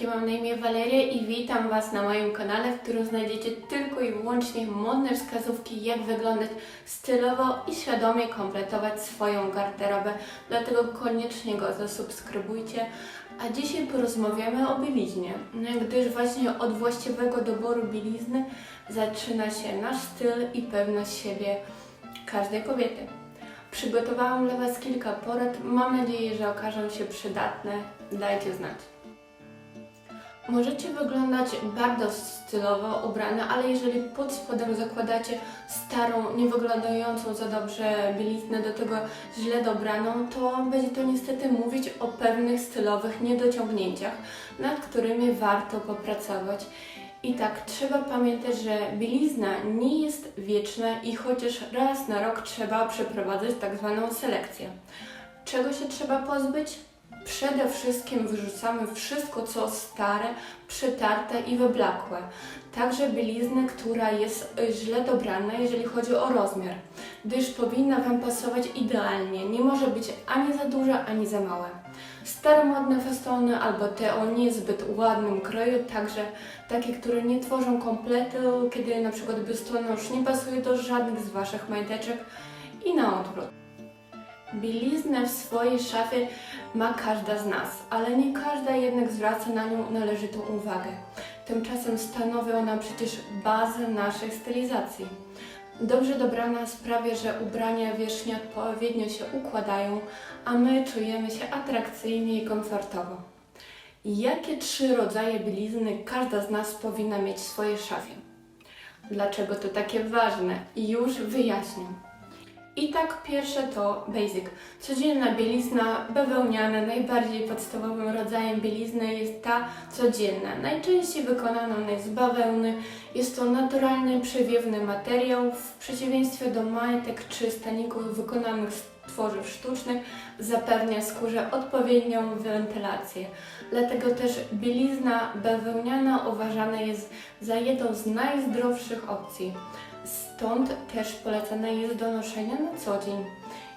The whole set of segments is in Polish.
dziewczynki, mam na imię Waleria i witam Was na moim kanale, w którym znajdziecie tylko i wyłącznie modne wskazówki, jak wyglądać stylowo i świadomie kompletować swoją garderobę. Dlatego koniecznie go zasubskrybujcie. A dzisiaj porozmawiamy o bieliznie, gdyż właśnie od właściwego doboru bielizny zaczyna się nasz styl i pewność siebie każdej kobiety. Przygotowałam dla Was kilka porad. Mam nadzieję, że okażą się przydatne. Dajcie znać. Możecie wyglądać bardzo stylowo ubrane, ale jeżeli pod spodem zakładacie starą, nie wyglądającą za dobrze bieliznę, do tego źle dobraną, to będzie to niestety mówić o pewnych stylowych niedociągnięciach, nad którymi warto popracować. I tak, trzeba pamiętać, że bielizna nie jest wieczna i chociaż raz na rok trzeba przeprowadzać tak zwaną selekcję. Czego się trzeba pozbyć? Przede wszystkim wyrzucamy wszystko, co stare, przetarte i wyblakłe. Także bieliznę, która jest źle dobrana, jeżeli chodzi o rozmiar, gdyż powinna Wam pasować idealnie. Nie może być ani za duża, ani za małe. Staromodne festony albo te o niezbyt ładnym kroju, także takie, które nie tworzą kompletu, kiedy na przykład biustonosz nie pasuje do żadnych z Waszych majteczek i na odwrót. Bieliznę w swojej szafie ma każda z nas, ale nie każda jednak zwraca na nią należytą uwagę. Tymczasem stanowi ona przecież bazę naszej stylizacji. Dobrze dobrana sprawia, że ubrania wierzchnie odpowiednio się układają, a my czujemy się atrakcyjnie i komfortowo. Jakie trzy rodzaje bielizny każda z nas powinna mieć w swojej szafie? Dlaczego to takie ważne? Już wyjaśnię. I tak pierwsze to basic. Codzienna bielizna bawełniana, najbardziej podstawowym rodzajem bielizny jest ta codzienna. Najczęściej wykonana jest z bawełny. Jest to naturalny, przewiewny materiał. W przeciwieństwie do majtek czy staników wykonanych z tworzyw sztucznych zapewnia skórze odpowiednią wentylację. Dlatego też bielizna bawełniana uważana jest za jedną z najzdrowszych opcji. Stąd też polecane jest do noszenia na co dzień.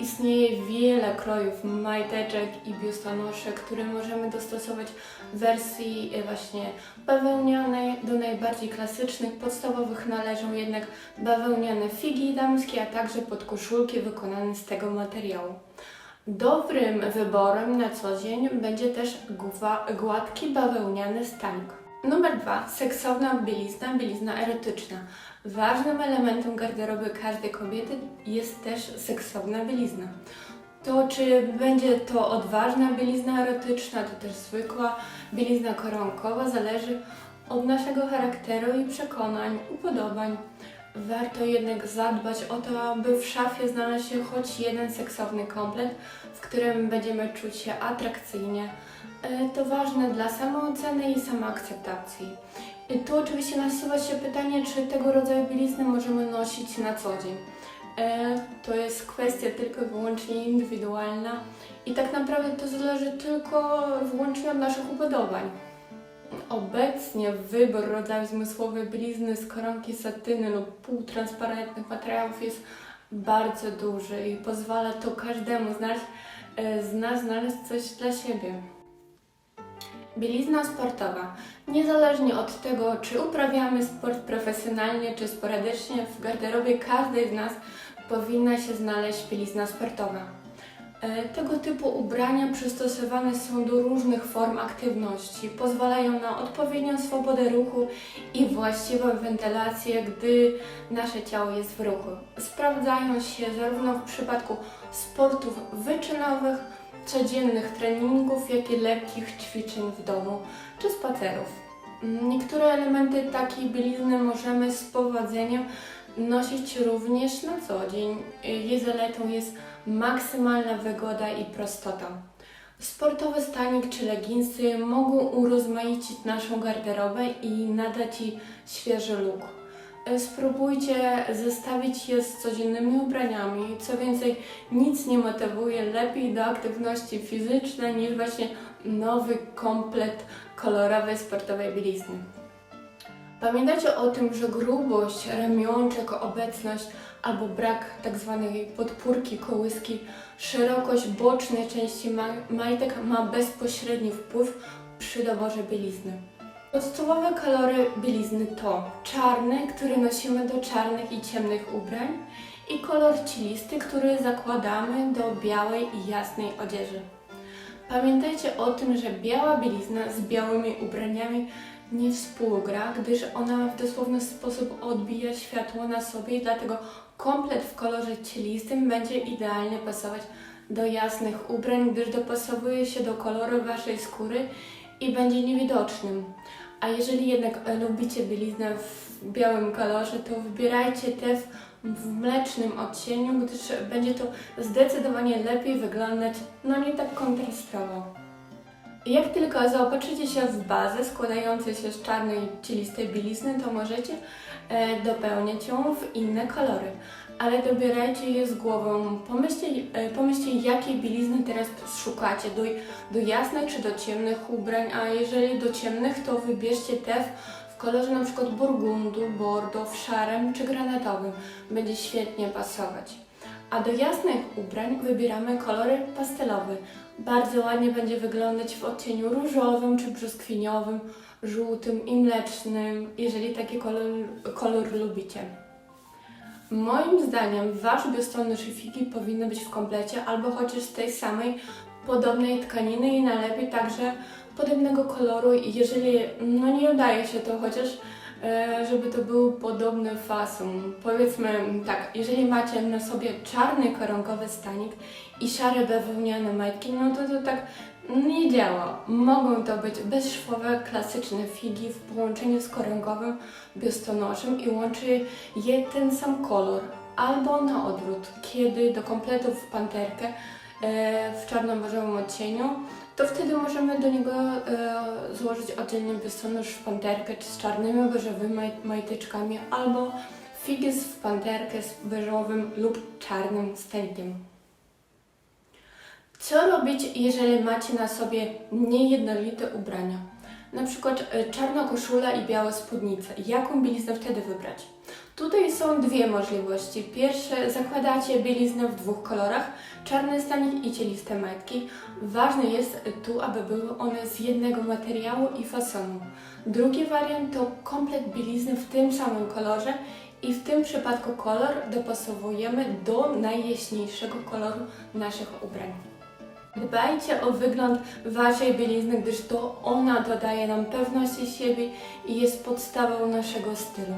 Istnieje wiele krojów majteczek i biustonoszek, które możemy dostosować wersji e, właśnie bawełnianej do najbardziej klasycznych. Podstawowych należą jednak bawełniane figi damskie, a także podkoszulki wykonane z tego materiału. Dobrym wyborem na co dzień będzie też gła- gładki bawełniany stanik. Numer dwa. Seksowna bielizna, bielizna erotyczna. Ważnym elementem garderoby każdej kobiety jest też seksowna bielizna. To, czy będzie to odważna bielizna erotyczna, czy też zwykła bielizna koronkowa, zależy od naszego charakteru i przekonań, upodobań. Warto jednak zadbać o to, aby w szafie znalazł się choć jeden seksowny komplet, w którym będziemy czuć się atrakcyjnie. E, To ważne dla samooceny i samoakceptacji. I tu oczywiście nasuwa się pytanie, czy tego rodzaju bielizny możemy nosić na co dzień. E, To jest kwestia tylko i wyłącznie indywidualna i tak naprawdę to zależy tylko wyłącznie od naszych upodobań. Obecnie wybór rodzaju zmysłowej bielizny z koronki satyny lub półtransparentnych materiałów jest bardzo duży i pozwala to każdemu znaleźć, e, znaleźć coś dla siebie. Bielizna sportowa. Niezależnie od tego, czy uprawiamy sport profesjonalnie, czy sporadycznie, w garderobie każdej z nas powinna się znaleźć bielizna sportowa. E, Tego typu ubrania przystosowane są do różnych form aktywności, pozwalają na odpowiednią swobodę ruchu i właściwą wentylację, gdy nasze ciało jest w ruchu. Sprawdzają się zarówno w przypadku sportów wyczynowych, codziennych treningów, jak i lekkich ćwiczeń w domu czy spacerów. Niektóre elementy takiej bielizny możemy z powodzeniem nosić również na co dzień. Jej zaletą jest maksymalna wygoda i prostota. Sportowy stanik czy leginsy mogą urozmaicić naszą garderobę i nadać jej świeży look. E, Spróbujcie zestawić je z codziennymi ubraniami. Co więcej, nic nie motywuje lepiej do aktywności fizycznej niż właśnie nowy komplet kolorowej sportowej bielizny. Pamiętajcie o tym, że grubość ramionczek, obecność albo brak tzw. podpórki kołyski, szerokość bocznej części ma- majtek ma bezpośredni wpływ przy doborze bielizny. Podstawowe kolory bielizny to czarny, który nosimy do czarnych i ciemnych ubrań i kolor cielisty, który zakładamy do białej i jasnej odzieży. Pamiętajcie o tym, że biała bielizna z białymi ubraniami nie współgra, gdyż ona w dosłowny sposób odbija światło na sobie i dlatego komplet w kolorze cielistym będzie idealnie pasować do jasnych ubrań, gdyż dopasowuje się do koloru waszej skóry i będzie niewidocznym. A jeżeli jednak e, lubicie bieliznę w białym kolorze, to wybierajcie te w, w mlecznym odcieniu, gdyż będzie to zdecydowanie lepiej wyglądać, no nie tak kontrastowo. Jak tylko zaopatrzycie się w bazę składającą się z czarnej cielistej bielizny, to możecie e, dopełniać ją w inne kolory. Ale dobierajcie je z głową. Pomyślcie, e, pomyślcie jakiej bielizny teraz szukacie. Do, do jasnych czy do ciemnych ubrań, a jeżeli do ciemnych, to wybierzcie te w, w kolorze przykład burgundu, bordo, szarym czy granatowym. Będzie świetnie pasować. A do jasnych ubrań wybieramy kolory pastelowe. Bardzo ładnie będzie wyglądać w odcieniu różowym czy brzoskwiniowym, żółtym i mlecznym, jeżeli taki kolor, kolor lubicie. Moim zdaniem wasz biustonosz i figi powinny być w komplecie albo chociaż z tej samej podobnej tkaniny i najlepiej także podobnego koloru i jeżeli no nie udaje się to chociaż e, żeby to był podobny fason. Powiedzmy tak, jeżeli macie na sobie czarny koronkowy stanik i szare bawełniane majtki, no to to tak nie działa. Mogą to być bezszwowe, klasyczne figi w połączeniu z koronkowym biustonoszem i łączy je ten sam kolor. Albo na odwrót, kiedy do kompletów w panterkę e, w czarno-beżowym odcieniu, to wtedy możemy do niego e, złożyć oddzielnie biustonosz w panterkę, czy z czarnymi beżowymi maj, majteczkami, albo figi w panterkę z beżowym lub czarnym stękiem. Co robić, jeżeli macie na sobie niejednolite ubrania? Na przykład e, czarna koszula i białe spódnice. Jaką bieliznę wtedy wybrać? Tutaj są dwie możliwości. Pierwsze, zakładacie bieliznę w dwóch kolorach, czarny stanik i cieliste majtki. Ważne jest tu, aby były one z jednego materiału i fasonu. Drugi wariant to komplet bielizny w tym samym kolorze i w tym przypadku kolor dopasowujemy do najjaśniejszego koloru naszych ubrań. Dbajcie o wygląd Waszej bielizny, gdyż to ona dodaje nam pewności siebie i jest podstawą naszego stylu.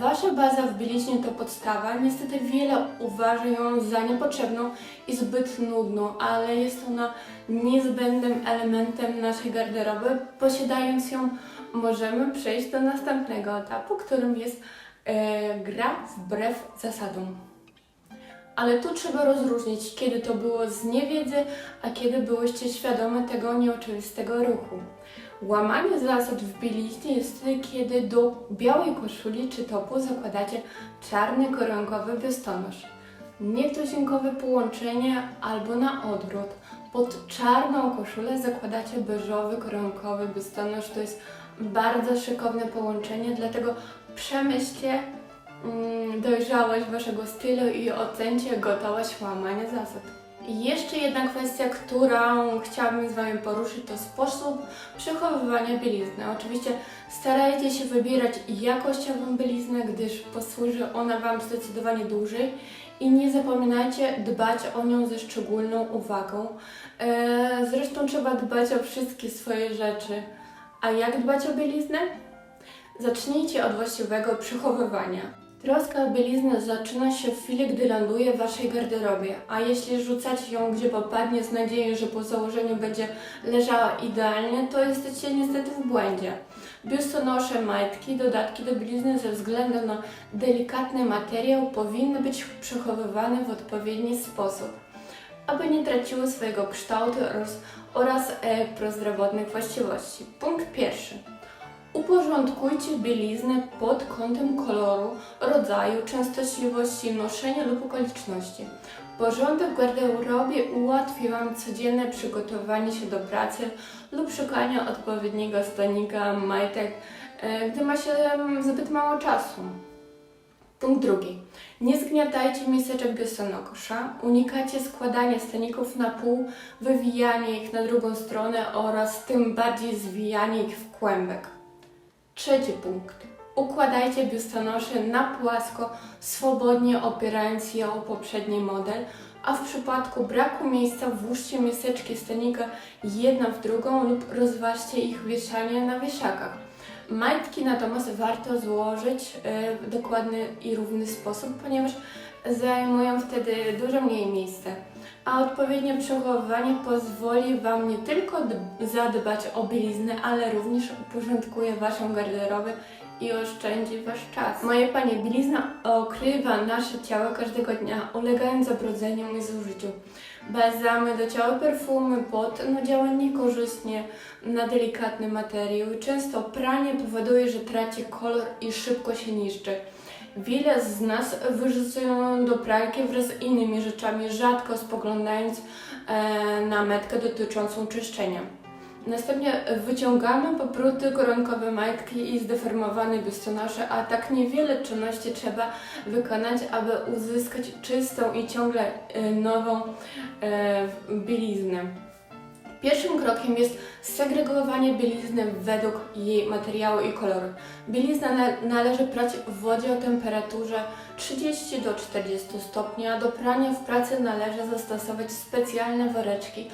Wasza baza w bieliźnie to podstawa. Niestety wiele uważa ją za niepotrzebną i zbyt nudną, ale jest ona niezbędnym elementem naszej garderoby. Posiadając ją, możemy przejść do następnego etapu, którym jest e, gra wbrew zasadom. Ale tu trzeba rozróżnić, kiedy to było z niewiedzy, a kiedy byłyście świadome tego nieoczywistego ruchu. Łamanie zasad w bieliźnie jest wtedy, kiedy do białej koszuli czy topu zakładacie czarny koronkowy biustonosz. Nietuzinkowe połączenie albo na odwrót. Pod czarną koszulę zakładacie beżowy koronkowy biustonosz. To jest bardzo szykowne połączenie, dlatego przemyślcie dojrzałość waszego stylu i ocencie gotowość łamania zasad. Jeszcze jedna kwestia, którą chciałabym z Wami poruszyć, to sposób przechowywania bielizny. Oczywiście starajcie się wybierać jakościową bieliznę, gdyż posłuży ona Wam zdecydowanie dłużej i nie zapominajcie dbać o nią ze szczególną uwagą. Eee, zresztą trzeba dbać o wszystkie swoje rzeczy. A jak dbać o bieliznę? Zacznijcie od właściwego przechowywania. Troska o bieliznę zaczyna się w chwili, gdy ląduje w Waszej garderobie, a jeśli rzucacie ją gdzie popadnie z nadzieją, że po założeniu będzie leżała idealnie, to jesteście niestety w błędzie. Biustonosze, majtki, dodatki do bielizny ze względu na delikatny materiał powinny być przechowywane w odpowiedni sposób, aby nie traciły swojego kształtu oraz, oraz e, prozdrowotnych właściwości. Punkt pierwszy. Uporządkujcie bieliznę pod kątem koloru, rodzaju, częstotliwości noszenia lub okoliczności. Porządek w garderobie ułatwi Wam codzienne przygotowanie się do pracy lub szukanie odpowiedniego stanika, majtek, e, gdy ma się zbyt mało czasu. Punkt drugi. Nie zgniatajcie miseczek biostonokosza, unikajcie składania staników na pół, wywijania ich na drugą stronę oraz tym bardziej zwijania ich w kłębek. Trzeci punkt. Układajcie biustonosze na płasko, swobodnie opierając się o poprzedni model, a w przypadku braku miejsca włóżcie miseczki stanika jedna w drugą lub rozważcie ich wieszanie na wieszakach. Majtki natomiast warto złożyć w dokładny i równy sposób, ponieważ zajmują wtedy dużo mniej miejsca. A odpowiednie przechowywanie pozwoli Wam nie tylko zadbać o bieliznę, ale również uporządkuje Waszą garderobę i oszczędzi Wasz czas. Moje panie, bielizna okrywa nasze ciało każdego dnia, ulegając zabrudzeniom i zużyciu. Balsamy do ciała, perfumy, pot no, działa niekorzystnie na delikatny materiał i często pranie powoduje, że traci kolor i szybko się niszczy. Wiele z nas wyrzucają do pralki wraz z innymi rzeczami, rzadko spoglądając e, na metkę dotyczącą czyszczenia. Następnie wyciągamy popruty koronkowe majtki i zdeformowane biustonosze, a tak niewiele czynności trzeba wykonać, aby uzyskać czystą i ciągle e, nową e, bieliznę. Pierwszym krokiem jest segregowanie bielizny według jej materiału i koloru. Bieliznę na, należy prać w wodzie o temperaturze 30 do 40 stopni, a do prania w pracy należy zastosować specjalne woreczki,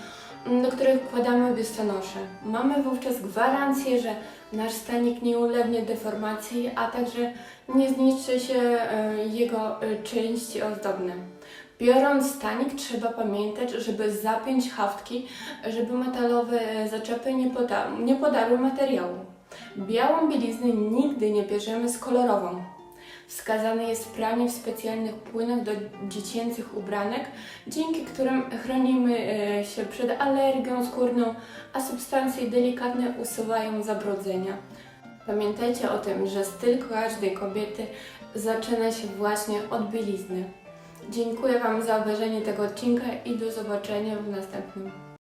m, do których wkładamy biustonosze. Mamy wówczas gwarancję, że nasz stanik nie ulegnie deformacji, a także nie zniszczy się e, jego e, części ozdobne. Biorąc stanik trzeba pamiętać, żeby zapiąć haftki, żeby metalowe zaczepy nie, poda nie podarły materiału. Białą bieliznę nigdy nie bierzemy z kolorową. Wskazane jest pranie w specjalnych płynach do dziecięcych ubranek, dzięki którym chronimy e, się przed alergią skórną, a substancje delikatne usuwają zabrudzenia. Pamiętajcie o tym, że styl każdej kobiety zaczyna się właśnie od bielizny. Dziękuję Wam za obejrzenie tego odcinka i do zobaczenia w następnym.